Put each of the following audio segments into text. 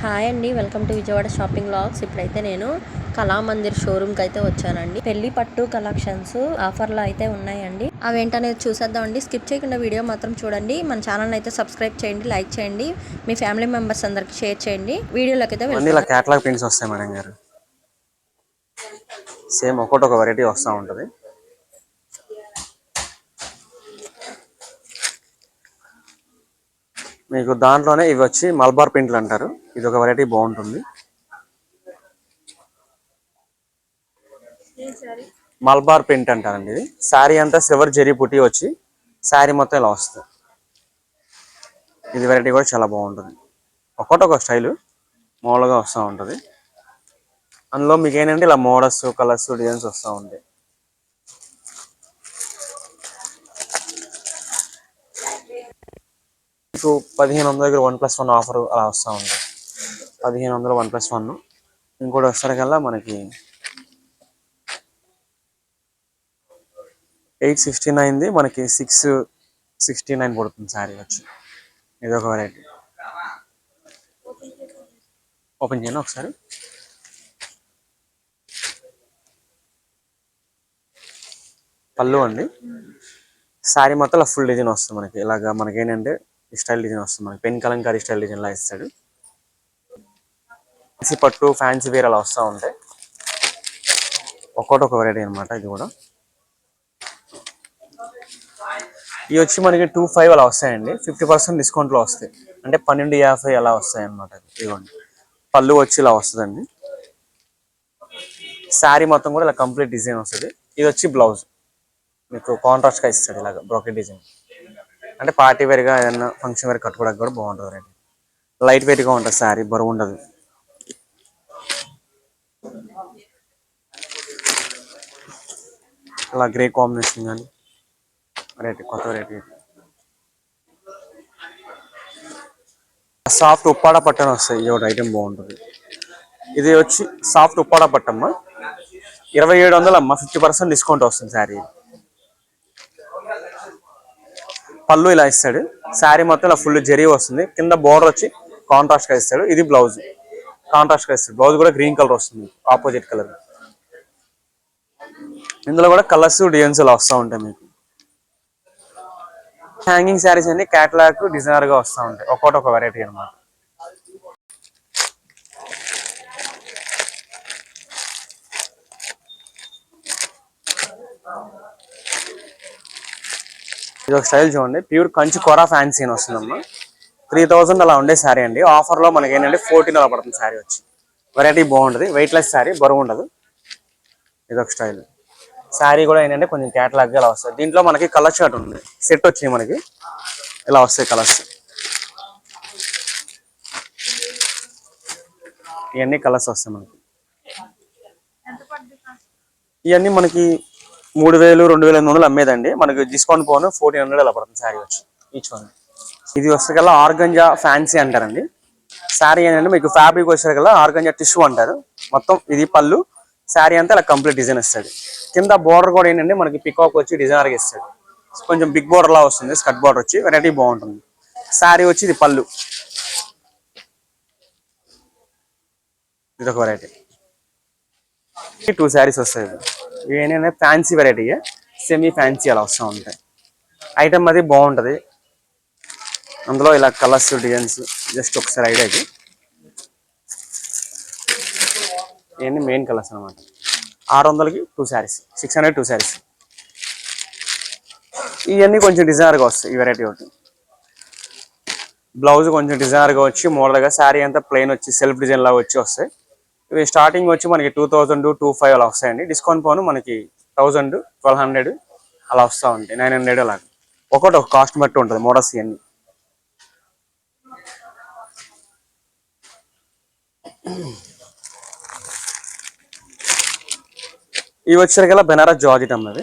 Hi అండి welcome to Vijayawada shopping vlogs ఇప్పుడైతే నేను కళామందిర్ షోరూమ్కి అయితే వచ్చానండి. పెళ్ళి పట్టు కలెక్షన్స్ ఆఫర్లో అయితే ఉన్నాయండి. అవేంటనేది చూసేద్దామండి స్కిప్ చేయకుండా వీడియో మాత్రం చూడండి. మన ఛానల్ అయితే సబ్స్క్రైబ్ చేయండి లైక్ చేయండి. మీ ఫ్యామిలీ మెంబర్స్ అందరికి షేర్ చేయండి. వీడియోలోకి అయితే. ఇలా ప్రింట్స్ వస్తాయి మేడం గారు. సేమ్ ఒక్కొక్కటి ఒక వెరైటీ వస్తూ ఉంటుంది. మీకు దాంట్లోనే ఇవి వచ్చి మల్బార్ ప్రింట్లు అంటారు. ఇది ఒక వెరైటీ బాగుంటుంది. మల్బార్ ప్రింట్ అంటారండి ఇది. శారీ అంతా సిల్వర్ జరీ పుట్టి వచ్చి శారీ మొత్తం ఇలా వస్తుంది. ఇది వెరైటీ కూడా చాలా బాగుంటుంది. ఒక్కొక్కటి ఒక స్టైలు మామూలుగా వస్తూ ఉంటుంది. అందులో మీకు ఏంటంటే ఇలా మోడల్స్ కలర్స్ డిజైన్స్ వస్తూ ఉంటాయి. మీకు పదిహేను వందల దగ్గర వన్ ప్లస్ వన్ ఆఫర్ అలా వస్తూ ఉంటుంది పదిహేను వందలు వన్ ప్లస్ వన్ ఇంకోటి వచ్చేసరికల్లా మనకి ఎయిట్ సిక్స్టీ నైన్ది మనకి సిక్స్ సిక్స్టీ నైన్ పడుతుంది శారీ వచ్చి. ఇది ఒక వెరైటీ ఓపెన్ చేయను ఒకసారి. పళ్ళు అండి. శారీ మొత్తం ఫుల్ డిజైన్ వస్తుంది మనకి. ఇలాగా మనకి ఏంటంటే స్టైల్ డిజైన్ వస్తుంది మనకి. పెన్ కలంకారీ స్టైల్ డిజైన్ లా ఇస్తాడు ఫ్యాన్సీ పట్టు ఫ్యాన్సీ వేర్ అలా వస్తూ ఉంటాయి ఒక్కొక్కటి ఒక వెరైటీ అనమాట ఇది కూడా. ఇవి వచ్చి మనకి టూ ఫైవ్ అలా వస్తాయండి. ఫిఫ్టీ పర్సెంట్ డిస్కౌంట్లో వస్తాయి. అంటే పన్నెండు యాభై అలా వస్తాయి అనమాట ఇవ్వండి పళ్ళు వచ్చి ఇలా వస్తుందండి. శారీ మొత్తం కూడా ఇలా కంప్లీట్ డిజైన్ వస్తుంది. ఇది వచ్చి బ్లౌజ్ మీకు కాంట్రాస్ట్గా ఇస్తాడు ఇలాగ బ్రోకెట్ డిజైన్ అంటే పార్టీ వేర్గా ఏదైనా ఫంక్షన్ వేర్ కట్టుకోవడానికి కూడా బాగుంటుంది రండి లైట్ వెయిట్గా ఉంటుంది శారీ బరువు ఉండదు. అలా గ్రే కాంబినేషన్ కానీ రేట్ కొత్త రేట్ సాఫ్ట్ ఉప్పాడ పట్టని వస్తాయి ఈ ఒకటి ఐటెం బాగుంటుంది. ఇది వచ్చి సాఫ్ట్ ఉప్పాడ పట్టమ్మ. ఇరవై ఏడు వందలు అమ్మ ఫిఫ్టీ పర్సెంట్ డిస్కౌంట్ వస్తుంది శారీ పళ్ళు ఇలా ఇస్తాడు. శారీ మొత్తం ఇలా ఫుల్ జరీ వస్తుంది. కింద బోర్డర్ వచ్చి కాంట్రాస్ట్గా ఇస్తాడు. ఇది బ్లౌజ్ కాంట్రాస్ట్గా ఇస్తాడు. బ్లౌజ్ కూడా గ్రీన్ కలర్ వస్తుంది. ఆపోజిట్ కలర్ ఇందులో కూడా కలర్స్ డిజైన్స్ ఇలా వస్తూ ఉంటాయి మీకు. హ్యాంగింగ్ శారీస్ అన్ని క్యాటలాగ్ డిజైనర్గా వస్తూ ఉంటాయి. ఒక్కొక్కటి ఒక వెరైటీ అన్నమాట. ఇది ఒక స్టైల్ చూడండి. ప్యూర్ కంచి కొరా ఫ్యాన్సీ అని వస్తుందమ్మా. త్రీ థౌసండ్ అలా ఉండే శారీ అండి. ఆఫర్లో మనకి ఏంటంటే ఫోర్టీన్ అలా పడుతుంది శారీ వచ్చి. వెరైటీ బాగుంటుంది. వెయిట్ లెస్ శారీ బరువు ఉండదు. ఇది ఒక స్టైల్. శారీ కూడా ఏంటంటే కొంచెం క్యాటలాగ్ అలా వస్తుంది. దీంట్లో మనకి కలర్ షర్ట్ ఉంది. సెట్ వచ్చింది మనకి. ఇలా వస్తాయి కలర్స్ ఇవన్నీ కలర్స్ వస్తాయి మనకి. ఇవన్నీ మనకి మూడు వేలు రెండు వేల ఎనిమిది వందలు అమ్మేదండి. మనకి డిస్కౌంట్ పోను ఫోర్టీన్ హండ్రెడ్ అలా పడుతుంది శారీ వచ్చి ఈచ్ వన్ ఇది వస్తే ఆర్గంజా ఫ్యాన్సీ అంటారండి. శారీ ఏంటంటే మీకు ఫ్యాబ్రిక్ వచ్చేసరికల్లా ఆర్గంజా టిష్యూ అంటారు. మొత్తం ఇది పళ్ళు శారీ అంతా ఇలా కంప్లీట్ డిజైన్ వస్తుంది. కింద బోర్డర్ కూడా ఏంటంటే మనకి పికాక్ వచ్చి డిజైనర్గా ఇస్తాడు. కొంచెం బిగ్ బోర్డర్ లా వస్తుంది స్కట్ బోర్డర్ వచ్చి వెరైటీ బాగుంటుంది. శారీ వచ్చి ఇది పళ్ళు. ఇది ఒక వెరైటీ టూ శారీస్ వస్తాయి ఇవి ఏంటంటే ఫ్యాన్సీ వెరైటీ సెమీ ఫ్యాన్సీ అలా వస్తూ ఉంటాయి. ఐటమ్ అది బాగుంటుంది. అందులో ఇలా కలర్స్ డిజైన్స్ జస్ట్ ఒకసారి ఐడియాకి ఇవన్నీ మెయిన్ కలర్స్ అనమాట ఆరు వందలకి two saris six hundred two saris ఇవన్నీ కొంచెం డిజైనర్గా వస్తాయి ఈ వెరైటీ ఒకటి. బ్లౌజ్ కొంచెం డిజైనర్గా వచ్చి మోడల్గా శారీ అంతా ప్లెయిన్ వచ్చి సెల్ఫ్ డిజైన్ లాగా వచ్చి వస్తాయి. ఇవి స్టార్టింగ్ వచ్చి మనకి టూ థౌజండ్ టూ ఫైవ్ అలా వస్తాయండి. డిస్కౌంట్ పోను మనకి థౌజండ్ ట్వెల్వ్ హండ్రెడ్ అలా వస్తూ ఉంటాయి. నైన్ హండ్రెడ్ అలా ఒకటి ఒక కాస్ట్ బట్టి ఉంటుంది మోడల్స్ ఇవన్నీ. ఇవి వచ్చేసరికల్లా బెనారస్ జార్జెట్ అన్నది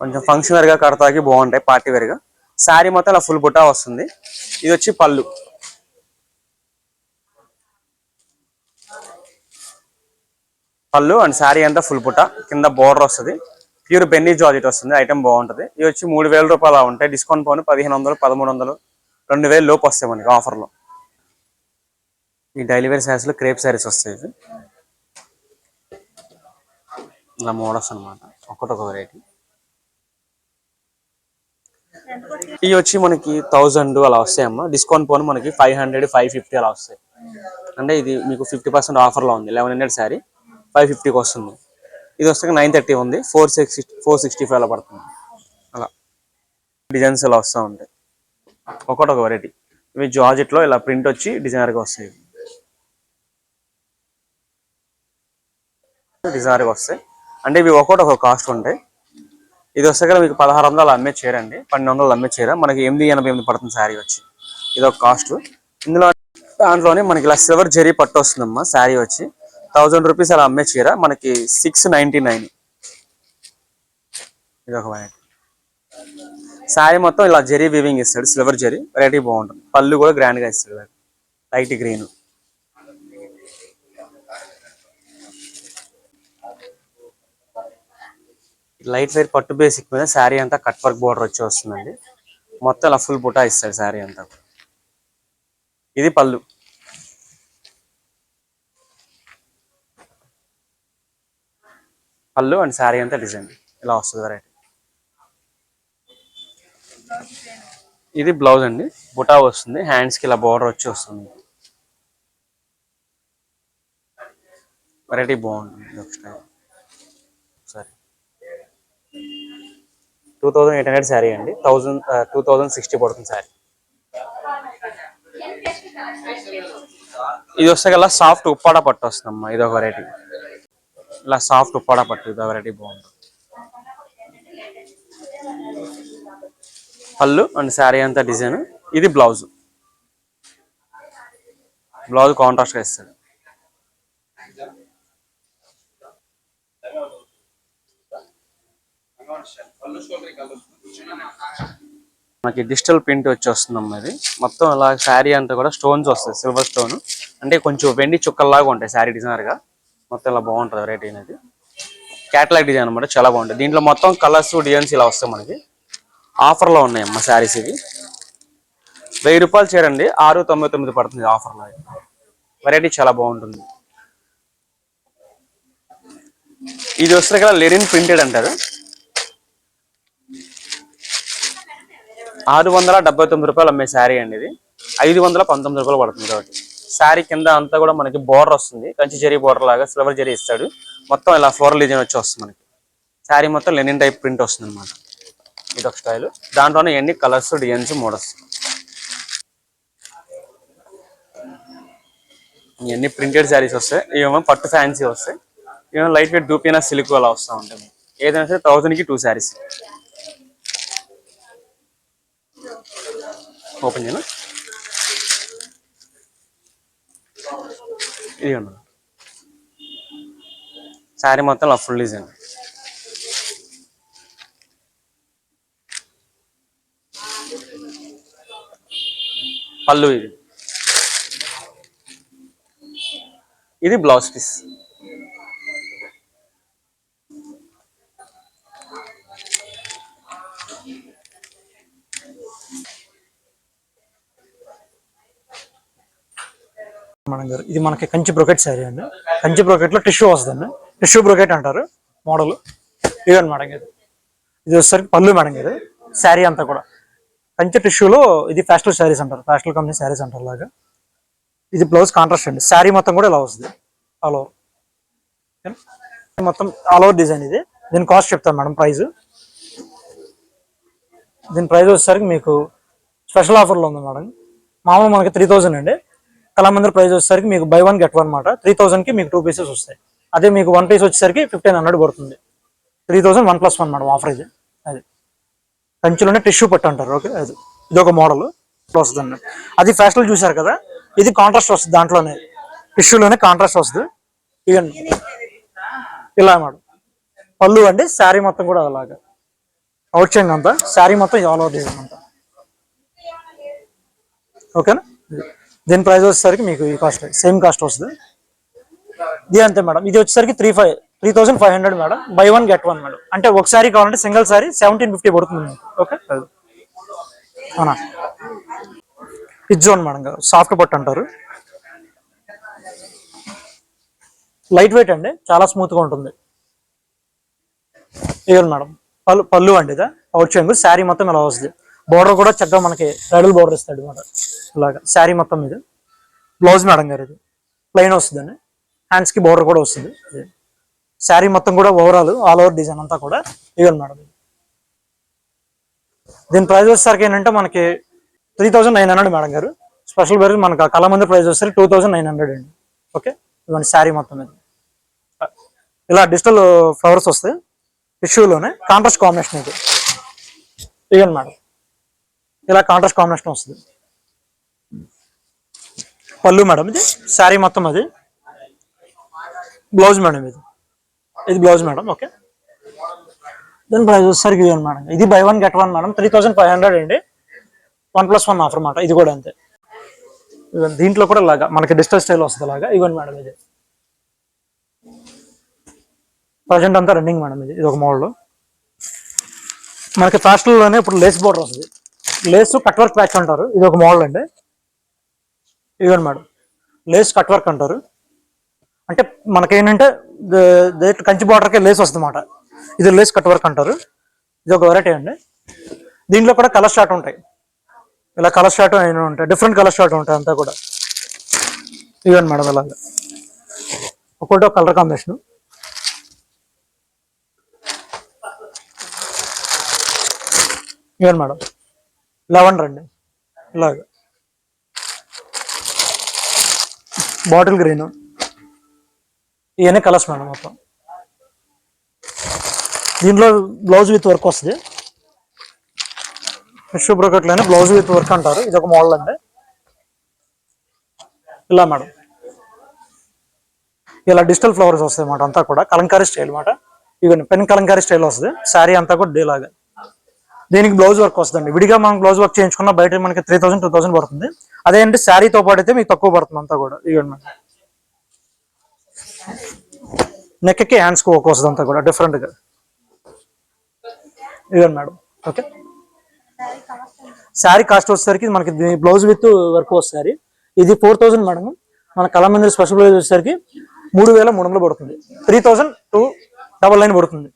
కొంచెం ఫంక్షన్ వేర్గా కడతాకి బాగుంటాయి పార్టీ వేర్గా శారీ మొత్తం అలా ఫుల్ బుట్టా వస్తుంది. ఇది వచ్చి పళ్ళు. పళ్ళు అండ్ శారీ అంతా ఫుల్ పుట్ట. కింద బోర్డర్ వస్తుంది. ప్యూర్ బెన్నీ జార్జెట్ వస్తుంది. ఐటమ్ బాగుంటుంది. ఇవి వచ్చి మూడు వేల రూపాయలు ఉంటాయి డిస్కౌంట్ పోను పదిహేను వందలు పదమూడు వందలు. రెండు వేలు లోపు వస్తాయి మనకి ఆఫర్లో ఈ డైలీ వేర్ శారీస్లో క్రేప్ శారీస్ వస్తాయి ఇవి. ఇలా మోడల్స్ అనమాట ఒక్కొక్క వెరైటీ ఇవి వచ్చి మనకి థౌజండ్ అలా వస్తాయమ్మా డిస్కౌంట్ పోను మనకి ఫైవ్ హండ్రెడ్ ఫైవ్ ఫిఫ్టీ అలా వస్తాయి. అంటే ఇది మీకు ఫిఫ్టీ పర్సెంట్ ఆఫర్లో ఉంది. Eleven hundred sari. ఫైవ్ ఫిఫ్టీకి వస్తుంది ఇది వస్తే నైన్ థర్టీ ఉంది. Four six four sixty five అలా పడుతుంది. అలా. డిజైన్స్ ఇలా వస్తూ ఉంటాయి. ఒకటొక వెరైటీ ఇవి జార్జెట్లో ఇలా ప్రింట్ వచ్చి డిజైనర్గా వస్తాయి. డిజైనర్గా వస్తాయి. అంటే ఇవి ఒకటి ఒక కాస్ట్ ఉంటాయి. ఇది వస్తే కదా మీకు పదహారు వందలు అమ్మే చేరండి పన్నెండు వందలు అమ్మే చీర. మనకి ఎనిమిది ఎనభై ఎనిమిది పడుతుంది శారీ వచ్చి. ఇది ఒక కాస్ట్. ఇందులో దాంట్లోనే మనకి ఇలా సిల్వర్ జరీ పట్టు వస్తుందమ్మా శారీ వచ్చి. థౌజండ్ రూపీస్ అలా అమ్మే చీర మనకి సిక్స్ నైంటీ నైన్. ఇది ఒక వైట్ శారీ మొత్తం ఇలా జరీ వీవింగ్ ఇస్తాడు సిల్వర్ జరీ. వెరైటీ బాగుంటుంది. పళ్ళు కూడా గ్రాండ్గా ఇస్తాడు లైట్ గ్రీన్ లైట్ వైర్ పట్టు బేసిక్ మీద శారీ అంతా కట్ వర్క్ బోర్డర్ వచ్చి వస్తుందండి. మొత్తం ఇలా ఫుల్ బుటా ఇస్తాడు శారీ అంతా. ఇది పళ్ళు. పళ్ళు అండ్ శారీ అంతా డిజైన్. ఇలా వస్తుంది వెరైటీ ఇది బ్లౌజ్ అండి. బుటా వస్తుంది. హ్యాండ్స్కి ఇలా బోర్డర్ వచ్చి వస్తుంది. వెరైటీ బాగుంటుంది. ఇది సరే two thousand eight hundred sari అండి. థౌజండ్ టూ థౌజండ్ సిక్స్టీ పడుతుంది శారీ. ఇది వస్తే కల్లా సాఫ్ట్ ఉప్పాడ పట్టు వస్తుందమ్మా. ఇది ఒక వెరైటీ ఇలా సాఫ్ట్ ఉప్పాడ పట్టు ఇది వెరైటీ బాగుంటుంది పళ్ళు అండ్ శారీ అంతా డిజైన్. ఇది బ్లౌజ్. బ్లౌజ్ కాంట్రాస్ట్గా ఇస్తాడు. మనకి డిజిటల్ ప్రింట్ వచ్చి వస్తుందమ్మా ఇది. మొత్తం అలా శారీ అంతా కూడా స్టోన్స్ వస్తాయి సిల్వర్ స్టోన్ అంటే కొంచెం వెండి చుక్కల్లాగా ఉంటాయి శారీ డిజైనర్గా. మొత్తం ఇలా బాగుంటుంది వెరైటీ అనేది. క్యాటలాగ్ డిజైన్ అనమాట చాలా బాగుంటుంది. దీంట్లో మొత్తం కలర్స్ డిజైన్స్ ఇలా వస్తాయి మనకి. ఆఫర్లో ఉన్నాయమ్మా శారీస్ ఇవి. వెయ్యి రూపాయలు చేరండి ఆరు తొంభై తొమ్మిది పడుతుంది ఆఫర్లో వెరైటీ చాలా బాగుంటుంది. ఇది వస్తే కదా లెరిన్ ప్రింటెడ్ అంటారు. ఆరు వందల డెబ్బై తొమ్మిది రూపాయలు అమ్మే శారీ అండి ఇది. ఐదు వందల పంతొమ్మిది రూపాయలు పడుతుంది కాబట్టి. శారీ కింద అంతా కూడా మనకి బోర్డర్ వస్తుంది. కంచి జరీ బోర్డర్ లాగా సిల్వర్ జరీ ఇస్తాడు. మొత్తం ఇలా ఫ్లోరల్ డిజైన్ వచ్చి వస్తుంది మనకి. శారీ మొత్తం లెనిన్ టైప్ ప్రింట్ వస్తుంది అనమాట ఇది ఒక స్టైల్ దాంట్లోనే ఎన్ని కలర్స్ డిజైన్స్ మోడల్స్ ఇవన్నీ ప్రింటెడ్ శారీస్ వస్తాయి. ఇవేమో పట్టు ఫ్యాన్సీ వస్తాయి. ఇవేమో లైట్ వెయిట్ డూపీనా సిల్క్ అలా వస్తూ ఉంటాయి. ఏదైనా సరే థౌజండ్కి టూ శారీస్ ఓపెన్ చేయను ఇది శారీ మొత్తం ఇలా ఫుల్ డిజైన్. పళ్ళు ఇది. ఇది బ్లౌజ్ పీస్. మేడం గారు. ఇది మనకి కంచి బ్రొకెట్ శారీ అండి. కంచి బ్రొకెట్లో టిష్యూ వస్తుందండి టిష్యూ బ్రొకెట్ అంటారు. మోడల్. ఇదండి మేడం గారు. ఇది వచ్చేసరికి పళ్ళు మేడం గారు. శారీ అంతా కూడా. కంచి టిష్యూలో ఇది ఫ్యాషనల్ శారీస్ అంటారు. ఫ్యాషనల్ కంపెనీ శారీస్ అంటారు లాగా. ఇది బ్లౌజ్ కాంట్రాస్ట్ అండి. శారీ మొత్తం కూడా ఇలా వస్తుంది. ఆల్ ఓవర్ మొత్తం ఆల్ ఓవర్ డిజైన్ ఇది. దీని కాస్ట్ చెప్తాను మేడం ప్రైస్ దీని ప్రైస్ వచ్చేసరికి మీకు స్పెషల్ ఆఫర్లో ఉంది మేడం. మామూలు మనకి త్రీ థౌజండ్ అండి. కళామందిర్ ప్రైస్ వచ్చేసరికి మీకు బై వన్ గెట్ వన్ మాట. త్రీ కి మీకు టూ పీసెస్ వస్తాయి. అదే మీకు వన్ పీస్ వచ్చేసరికి ఫిఫ్టీన్ హండ్రెడ్ పడుతుంది. Three thousand one plus one madam offer ఇది. అది. కంచిలోనే టిష్యూ పట్టు అంటారు. ఓకే అది. ఇది ఒక మోడల్ వస్తుంది అది ఫ్యాషన్ చూసారు కదా? ఇది కాంట్రాస్ట్ వస్తుంది దాంట్లోనే. టిష్యూలోనే కాంట్రాస్ట్ వస్తుంది. ఇదండి ఇలా మేడం పళ్ళు అండి శారీ మొత్తం కూడా అలాగా. అవుట్ చేయండి అంతా. శారీ మొత్తం ఆల్ అవుట్ చేయండి అంతా. ఓకేనా దీని ప్రైస్ వచ్చేసరికి మీకు ఈ కాస్ట్ సేమ్ కాస్ట్ వస్తుంది. ఇది అంతే మేడం. ఇది వచ్చేసరికి three five three thousand five hundred madam. Buy one get one madam. అంటే ఒక సారీ కావాలంటే సింగిల్ సారీ సెవెంటీన్ ఫిఫ్టీ పడుతుంది. ఓకే అవునా? ఇజ్జోన్ మేడం గారు సాఫ్ట్ పట్టు అంటారు. లైట్ వెయిట్ అండి. చాలా స్మూత్గా ఉంటుంది. ఇవ్వండి మేడం. పళ్ళు పళ్ళు అండి ఇదా. అవుట్ చేయండి శారీ మొత్తం ఇలా వస్తుంది. బోర్డర్ కూడా చక్కగా మనకి రైడల్ బోర్డర్ ఇస్తాడు మేడం. ఇలాగా శారీ మొత్తం ఇది బ్లౌజ్ మేడం గారు ఇది. ప్లెయిన్ వస్తుందండి. హ్యాండ్స్కి బోర్డర్ కూడా వస్తుంది. శారీ మొత్తం కూడా ఓవరాల్ ఆల్ ఓవర్ డిజైన్ అంతా కూడా ఇవ్వండి మేడం దీని ప్రైస్ వచ్చేసరికి ఏంటంటే మనకి three thousand nine hundred madam గారు. స్పెషల్ పేరు మనకి ఆ ప్రైస్ వచ్చేసరికి టూ థౌసండ్ నైన్ హండ్రెడ్ అండి. ఓకే ఇవ్వండి శారీ మొత్తం ఇది ఇలా డిజిటల్ ఫ్లవర్స్ వస్తాయి టిష్యూలోనే కాంట్రాస్ట్ కాంబినేషన్ ఇది. ఇవ్వండి మేడం. ఇలా కాంట్రాస్ట్ కాంబినేషన్ వస్తుంది. పళ్ళు మేడం ఇది? శారీ మొత్తం అది? బ్లౌజ్ మేడం ఇది. ఇది బ్లౌజ్ మేడం ఓకే. దాని ప్రైస్ వచ్చేసరికి ఇది మేడం. ఇది buy one get one madam. Three thousand five hundred అండి. వన్ ప్లస్ వన్ ఆఫర్ మాట. ఇది కూడా అంతే. దీంట్లో కూడా లాగా మనకి డిజిటల్ స్టైల్ వస్తుంది లాగా. ఇవ్వండి మేడం ఇది. ప్రజెంట్ అంతా రన్నింగ్ మేడం ఇది. ఇది ఒక మోడల్ మనకి ఫ్యాషన్లోనే ఇప్పుడు లేస్ బోర్డర్ వస్తుంది. లేస్ కట్ వర్క్ ప్యాచ్ అంటారు. ఇది ఒక మోడల్ అండి. ఇవ్వండి మేడం లేస్ కట్ వర్క్ అంటారు. అంటే మనకేంటంటే కంచి బార్డర్కే లేస్ వస్తుంది అన్నమాట ఇది లేస్ కట్ వర్క్ అంటారు. ఇది ఒక వెరైటీ అండి. దీంట్లో కూడా కలర్ షార్ట్ ఉంటాయి. ఇలా కలర్ షార్ట్ అయినా ఉంటాయి. డిఫరెంట్ కలర్ షార్ట్ ఉంటాయి అంతా కూడా. ఇవ్వండి మేడం ఇలాగా ఒక్కొక్కటి ఒక కలర్ కాంబినేషన్. ఇవ్వండి మేడం లెవెన్ రండి ఇలాగా. Bottle green. ఇవన్నీ కలర్స్ మేడం మొత్తం. దీంట్లో బ్లౌజ్ విత్ వర్క్ వస్తుంది. ఫిష్ బ్రోకెట్లోనే బ్లౌజ్ విత్ వర్క్ అంటారు. ఇది ఒక మోడల్ అండి. ఇలా మేడం. ఇలా డిజిటల్ ఫ్లవర్స్ వస్తాయి అన్నమాట అంతా కూడా. కలంకారీ స్టైల్ మాట ఇవన్నీ పెన్ కలంకారీ స్టైల్ వస్తుంది. శారీ అంతా కూడా డేలాగా దీనికి బ్లౌజ్ వర్క్ వస్తుందండి. విడిగా మనం బ్లౌజ్ వర్క్ చేయించుకున్న బయట మనకి త్రీ థౌసండ్ టూ థౌసండ్ పడుతుంది. అదేంటి శారీతో పాటు అయితే మీకు తక్కువ పడుతుంది అంతా కూడా. ఇవ్వండి మేడం నెక్కి హ్యాండ్స్కి వర్క్ వస్తుంది అంతా కూడా డిఫరెంట్గా. ఇవ్వండి మేడం ఓకే శారీ కాస్ట్ వచ్చేసరికి మనకి బ్లౌజ్ విత్ వర్క్ వస్తుంది ఇది ఫోర్ థౌసండ్ మేడం మన కళామందిర్ స్పెషల్ బ్లౌజ్ వచ్చేసరికి మూడు వేల మూడు వందలు పడుతుంది. Three thousand two double nine పడుతుంది.